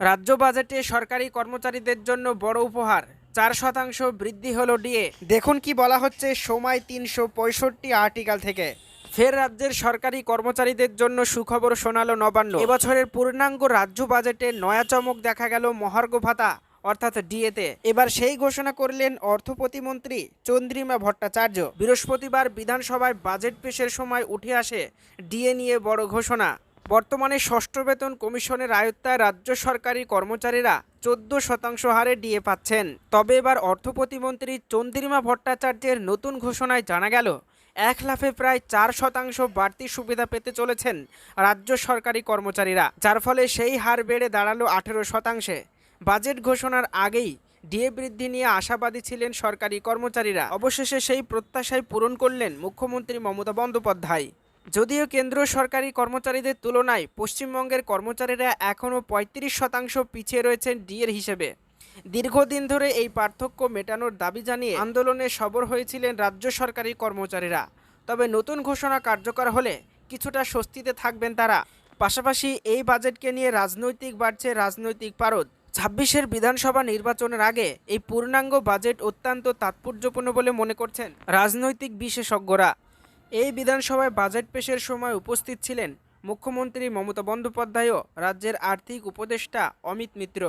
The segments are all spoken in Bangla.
রাজ্য বাজেটে সরকারি কর্মচারীদের জন্য বড় উপহার। চার শতাংশ বৃদ্ধি হলো ডিএ। দেখুন কি বলা হচ্ছে সময় তিনশো পঁয়ষট্টি আর্টিকেল থেকে। ফের রাজ্যের সরকারি কর্মচারীদের জন্য সুখবর শোনালো নবান্ন। এবছরের পূর্ণাঙ্গ রাজ্য বাজেটে নয়া চমক দেখা গেল মহার্ঘ ভাতা, অর্থাৎ ডিএতে। এবার সেই ঘোষণা করলেন অর্থ প্রতিমন্ত্রী চন্দ্রিমা ভট্টাচার্য। বৃহস্পতিবার বিধানসভায় বাজেট পেশের সময় উঠে আসে ডিএ নিয়ে বড় ঘোষণা। বর্তমানে ষষ্ঠ বেতন কমিশনের আয়ত্তায় রাজ্য সরকারি কর্মচারীরা চোদ্দ শতাংশ হারে ডিএ পাচ্ছেন। তবে এবার অর্থ প্রতিমন্ত্রী চন্দ্রিমা ভট্টাচার্যের নতুন ঘোষণায় জানা গেল, এক লাফে প্রায় চার শতাংশ বাড়তি সুবিধা পেতে চলেছেন রাজ্য সরকারি কর্মচারীরা, যার ফলে সেই হার বেড়ে দাঁড়াল আঠেরো শতাংশে। বাজেট ঘোষণার আগেই ডিএ বৃদ্ধি নিয়ে আশাবাদী ছিলেন সরকারি কর্মচারীরা। অবশেষে সেই প্রত্যাশায় পূরণ করলেন মুখ্যমন্ত্রী মমতা বন্দ্যোপাধ্যায়। যদিও কেন্দ্রীয় সরকারি কর্মচারীদের তুলনায় পশ্চিমবঙ্গের কর্মচারীরা এখনও পঁয়ত্রিশ শতাংশ পিছিয়ে রয়েছেন ডিএর হিসেবে। দীর্ঘদিন ধরে এই পার্থক্য মেটানোর দাবি জানিয়ে আন্দোলনে সবর হয়েছিলেন রাজ্য সরকারি কর্মচারীরা। তবে নতুন ঘোষণা কার্যকর হলে কিছুটা স্বস্তিতে থাকবেন তারা। পাশাপাশি এই বাজেটকে নিয়ে রাজনৈতিক বাড়ছে রাজনৈতিক পারদ। ছাব্বিশের বিধানসভা নির্বাচনের আগে এই পূর্ণাঙ্গ বাজেট অত্যন্ত তাৎপর্যপূর্ণ বলে মনে করছেন রাজনৈতিক বিশেষজ্ঞরা। এই বিধানসভায় বাজেট পেশের সময় উপস্থিত ছিলেন মুখ্যমন্ত্রী মমতা বন্দ্যোপাধ্যায়ও রাজ্যের আর্থিক উপদেষ্টা অমিত মিত্র।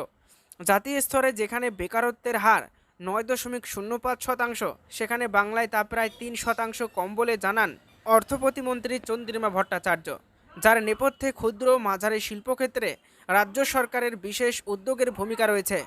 জাতীয় স্তরে যেখানে বেকারত্বের হার নয় দশমিক শূন্য পাঁচ শতাংশ, সেখানে বাংলায় তা প্রায় তিন শতাংশ কম বলে জানান অর্থ প্রতিমন্ত্রী চন্দ্রিমা ভট্টাচার্য। যার নেপথ্যে ক্ষুদ্র মাঝারি শিল্পক্ষেত্রে রাজ্য সরকারের বিশেষ উদ্যোগের ভূমিকা রয়েছে।